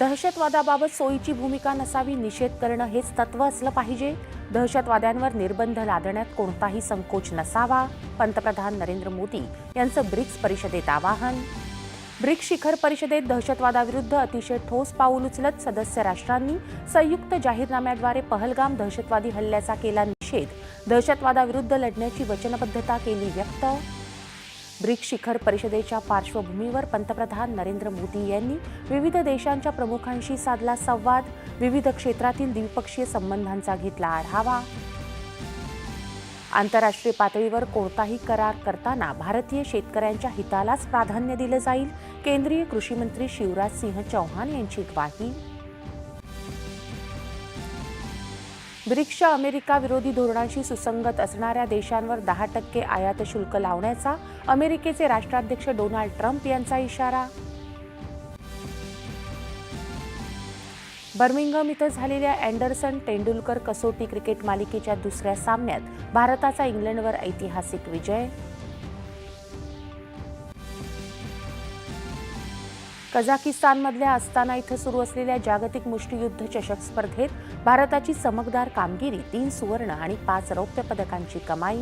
दहशतवादाबाबत सोयीची भूमिका नसावी निषेध करणं हेच तत्व असलं पाहिजे. दहशतवाद्यांवर निर्बंध लादण्यात कोणताही संकोच नसावा पंतप्रधान नरेंद्र मोदी यांचं ब्रिक्स परिषदेत आवाहन. ब्रिक्स शिखर परिषदेत दहशतवादाविरुद्ध अतिशय ठोस पाऊल उचलत सदस्य राष्ट्रांनी संयुक्त जाहीरनाम्याद्वारे पहलगाम दहशतवादी हल्ल्याचा केला निषेध. दहशतवादाविरुद्ध लढण्याची वचनबद्धता केली व्यक्त ब्रिक्स शिखर परिषदेच्या पार्श्वभूमीवर पंतप्रधान नरेंद्र मोदी यांनी विविध देशांच्या प्रमुखांशी साधला संवाद विविध क्षेत्रातील द्विपक्षीय संबंधांचा घेतला आढावा. आंतरराष्ट्रीय पातळीवर कोणताही करार करताना भारतीय शेतकऱ्यांच्या हितालाच प्राधान्य दिलं जाईल केंद्रीय कृषी मंत्री शिवराज सिंह चौहान यांची ग्वाही. ब्रिक्स अमेरिका विरोधी धोरणांशी सुसंगत असणाऱ्या देशांवर दहा टक्के आयात शुल्क लावण्याचा अमेरिकेचे राष्ट्राध्यक्ष डोनाल्ड ट्रम्प यांचा इशारा. बर्मिंगम इथं झालेल्या अँडरसन तेंडुलकर कसोटी क्रिकेट मालिकेच्या दुसऱ्या सामन्यात भारताचा इंग्लंडवर ऐतिहासिक विजय कझाकिस्तानमधल्या अस्ताना इथं सुरू असलेल्या जागतिक मुष्टियुद्ध चषक स्पर्धेत भारताची चमकदार कामगिरी तीन सुवर्ण आणि पाच रौप्य पदकांची कमाई.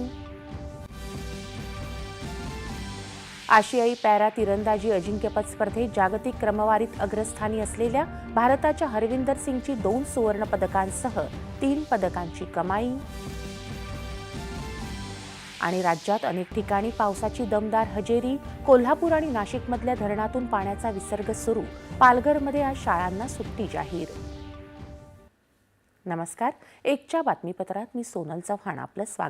आशियाई पॅरा तिरंदाजी अजिंक्यपद स्पर्धेत जागतिक क्रमवारीत अग्रस्थानी असलेल्या भारताच्या हरविंदर सिंगची दोन सुवर्ण पदकांसह तीन पदकांची कमाई. आणि राज्यात अनेक ठिकाणी पावसाची दमदार हजेरी कोल्हापूर आणि नाशिकमधल्या धरणातून पाण्याचा विसर्ग सुरू. पालघरमध्ये आज शाळांना सुट्टी जाहीर. नमस्कार. एकच्या बातमीपत्रात मी सोनल चव्हाण. आपलं स्वागत.